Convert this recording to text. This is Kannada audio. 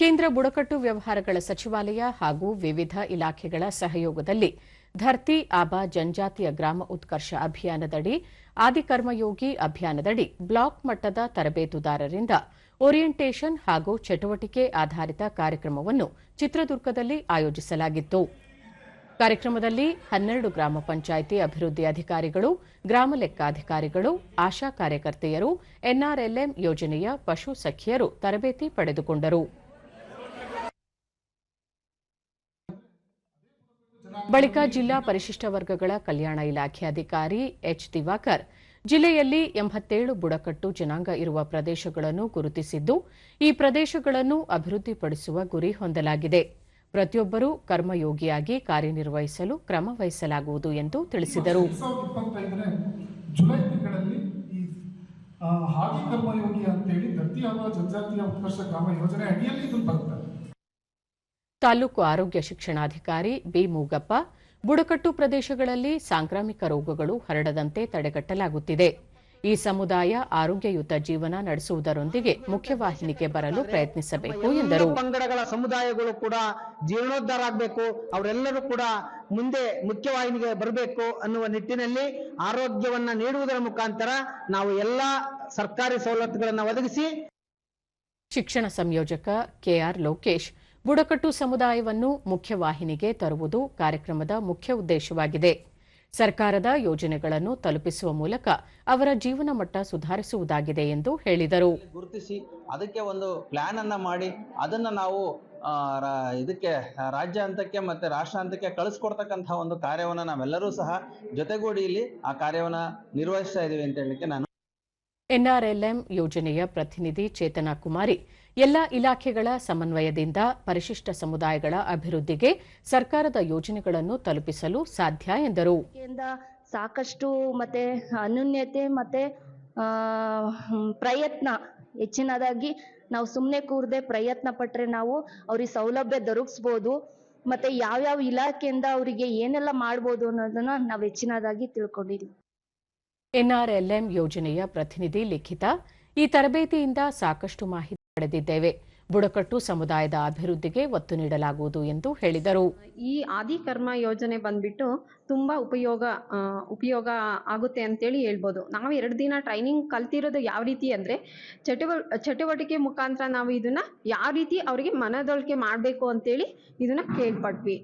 ಕೇಂದ್ರ ಬುಡಕಟ್ಟು ವ್ಯವಹಾರಗಳ ಸಚಿವಾಲಯ ಹಾಗೂ ವಿವಿಧ ಇಲಾಖೆಗಳ ಸಹಯೋಗದಲ್ಲಿ ಧರ್ತಿ ಆಬಾ ಜನಜಾತಿಯ ಗ್ರಾಮ ಉತ್ಕರ್ಷ ಅಭಿಯಾನದಡಿ, ಆದಿಕರ್ಮಯೋಗಿ ಅಭಿಯಾನದಡಿ ಬ್ಲಾಕ್ ಮಟ್ಟದ ತರಬೇತುದಾರರಿಂದ ಓರಿಯೆಂಟೇಷನ್ ಹಾಗೂ ಚಟುವಟಿಕೆ ಆಧಾರಿತ ಕಾರ್ಯಕ್ರಮವನ್ನು ಚಿತ್ರದುರ್ಗದಲ್ಲಿ ಆಯೋಜಿಸಲಾಗಿತ್ತು. ಕಾರ್ಯಕ್ರಮದಲ್ಲಿ ಹನ್ನೆರಡು ಗ್ರಾಮ ಪಂಚಾಯಿತಿ ಅಭಿವೃದ್ಧಿ ಅಧಿಕಾರಿಗಳು, ಗ್ರಾಮ ಲೆಕ್ಕಾಧಿಕಾರಿಗಳು, ಆಶಾ ಕಾರ್ಯಕರ್ತೆಯರು, ಎನ್ಆರ್ಎಲ್ಎಂ ಯೋಜನೆಯ ಪಶು ಸಖಿಯರು ತರಬೇತಿ ಪಡೆದುಕೊಂಡರು. ಬಳಿಕ ಜಿಲ್ಲಾ ಪರಿಶಿಷ್ಟ ವರ್ಗಗಳ ಕಲ್ಯಾಣ ಇಲಾಖೆ ಅಧಿಕಾರಿ ಎಚ್ ದಿವಾಕರ್. ಜಿಲ್ಲೆಯಲ್ಲಿ ಎಂಬತ್ತೇಳು ಬುಡಕಟ್ಟು ಜನಾಂಗ ಇರುವ ಪ್ರದೇಶಗಳನ್ನು ಗುರುತಿಸಿದ್ದು, ಈ ಪ್ರದೇಶಗಳನ್ನು ಅಭಿವೃದ್ಧಿಪಡಿಸುವ ಗುರಿ ಹೊಂದಲಾಗಿದೆ. ಪ್ರತಿಯೊಬ್ಬರೂ ಕರ್ಮಯೋಗಿಯಾಗಿ ಕಾರ್ಯನಿರ್ವಹಿಸಲು ಕ್ರಮ ವಹಿಸಲಾಗುವುದು ಎಂದು ತಿಳಿಸಿದರು. ಈ ಕರ್ಮಯೋಗಿ ಅಂತೇಳಿ ದತ್ತಿ ಜನಜಾತಿಯ ಉತ್ಕರ್ಷ ಗ್ರಾಮ ಯೋಜನೆ ಅಡಿಯಲ್ಲಿ ಇದು ತಾಲೂಕು ಆರೋಗ್ಯ ಶಿಕ್ಷಣಾಧಿಕಾರಿ ಬಿ ಮೂಗಪ್ಪ ಬುಡಕಟ್ಟು ಪ್ರದೇಶಗಳಲ್ಲಿ ಸಾಂಕ್ರಾಮಿಕ ರೋಗಗಳು ಹರಡದಂತೆ ತಡೆಗಟ್ಟಲಾಗುತ್ತಿದೆ. ಈ ಸಮುದಾಯ ಆರೋಗ್ಯಯುತ ಜೀವನ ನಡೆಸುವುದರೊಂದಿಗೆ ಮುಖ್ಯವಾಹಿನಿಗೆ ಬರಲು ಪ್ರಯತ್ನಿಸಬೇಕು ಎಂದರು. ಪಂಗಡಗಳ ಸಮುದಾಯಗಳು ಕೂಡ ಜೀರ್ಣೋದ್ಧಾರ ಆಗಬೇಕು ಅವರೆಲ್ಲರೂ ಕೂಡ ಮುಂದೆ ಮುಖ್ಯವಾಹಿನಿಗೆ ಬರಬೇಕು ಅನ್ನುವ ನಿಟ್ಟಿನಲ್ಲಿ ಆರೋಗ್ಯವನ್ನ ನೀಡುವುದರ ಮುಖಾಂತರ ನಾವು ಎಲ್ಲ ಸರ್ಕಾರಿ ಸವಲತ್ತುಗಳನ್ನು ಒದಗಿಸಿ ಶಿಕ್ಷಣ ಸಂಯೋಜಕ ಕೆಆರ್ ಲೋಕೇಶ್ ಬುಡಕಟ್ಟು ಸಮುದಾಯವನ್ನು ಮುಖ್ಯವಾಹಿನಿಗೆ ತರುವುದು ಕಾರ್ಯಕ್ರಮದ ಮುಖ್ಯ ಉದ್ದೇಶವಾಗಿದೆ. ಸರ್ಕಾರದ ಯೋಜನೆಗಳನ್ನು ತಲುಪಿಸುವ ಮೂಲಕ ಅವರ ಜೀವನ ಮಟ್ಟ ಸುಧಾರಿಸುವುದಾಗಿದೆ ಎಂದು ಹೇಳಿದರು. ಗುರುತಿಸಿ ಅದಕ್ಕೆ ಒಂದು ಪ್ಲಾನ್ ಅನ್ನ ಮಾಡಿ ಅದನ್ನ ನಾವು ಇದಕ್ಕೆ ರಾಜ್ಯ ಹಂತಕ್ಕೆ ಮತ್ತೆ ರಾಷ್ಟ್ರ ಹಂತಕ್ಕೆ ಕಳಿಸ್ಕೊಡ್ತಕ್ಕಂತಹ ಒಂದು ಕಾರ್ಯವನ್ನು ನಾವೆಲ್ಲರೂ ಸಹ ಜೊತೆಗೂಡಿ ಇಲ್ಲಿ ಆ ಕಾರ್ಯವನ್ನ ನಿರ್ವಹಿಸ್ತಾ ಇದ್ದೀವಿ ಅಂತ ಹೇಳಲಿಕ್ಕೆ ನಾನು ಎನ್ಆರ್ಎಲ್ಎಂ ಯೋಜನೆಯ ಪ್ರತಿನಿಧಿ ಚೇತನಾ ಕುಮಾರಿ, ಎಲ್ಲ ಇಲಾಖೆಗಳ ಸಮನ್ವಯದಿಂದ ಪರಿಶಿಷ್ಟ ಸಮುದಾಯಗಳ ಅಭಿವೃದ್ಧಿಗೆ ಸರ್ಕಾರದ ಯೋಜನೆಗಳನ್ನು ತಲುಪಿಸಲು ಸಾಧ್ಯ ಎಂದರು. ಸಾಕಷ್ಟು ಮತ್ತೆ ಅನ್ಯೂನ್ಯತೆ ಮತ್ತೆ ಪ್ರಯತ್ನ ಹೆಚ್ಚಿನದಾಗಿ ನಾವು ಸುಮ್ಮನೆ ಕೂರದೆ ಪ್ರಯತ್ನ ಪಟ್ಟರೆ ನಾವು ಅವ್ರಿಗೆ ಸೌಲಭ್ಯ ದೊರಕಿಸ್ಬೋದು, ಮತ್ತೆ ಯಾವ್ಯಾವ ಇಲಾಖೆಯಿಂದ ಅವರಿಗೆ ಏನೆಲ್ಲ ಮಾಡ್ಬೋದು ಅನ್ನೋದನ್ನ ನಾವು ಹೆಚ್ಚಿನದಾಗಿ ತಿಳ್ಕೊಂಡಿದ್ದೀವಿ ಎನ್ಆರ್ಎಲ್ಎಂ ಯೋಜನೆಯ ಪ್ರತಿನಿಧಿ ಲಿಖಿತ, ಈ ತರಬೇತಿಯಿಂದ ಸಾಕಷ್ಟು ಮಾಹಿತಿ ಪಡೆದಿದ್ದೇವೆ. ಬುಡಕಟ್ಟು ಸಮುದಾಯದ ಅಭಿವೃದ್ಧಿಗೆ ಒತ್ತು ನೀಡಲಾಗುವುದು ಎಂದು ಹೇಳಿದರು. ಈ ಆದಿಕರ್ಮ ಯೋಜನೆ ಬಂದ್ಬಿಟ್ಟು ತುಂಬಾ ಉಪಯೋಗ ಉಪಯೋಗ ಆಗುತ್ತೆ ಅಂತೇಳಿ ಹೇಳ್ಬೋದು. ನಾವು ಎರಡು ದಿನ ಟ್ರೈನಿಂಗ್ ಕಲ್ತಿರೋದು ಯಾವ ರೀತಿ ಅಂದ್ರೆ, ಚಟುವ, ಚಟುವಟಿಕೆ ಮುಖಾಂತರ ನಾವು ಇದನ್ನ ಯಾವ ರೀತಿ ಅವರಿಗೆ ಮನದೊಳಿಕೆ ಮಾಡಬೇಕು ಅಂತೇಳಿ ಇದನ್ನ ಕೇಳ್ಪಟ್ವಿ.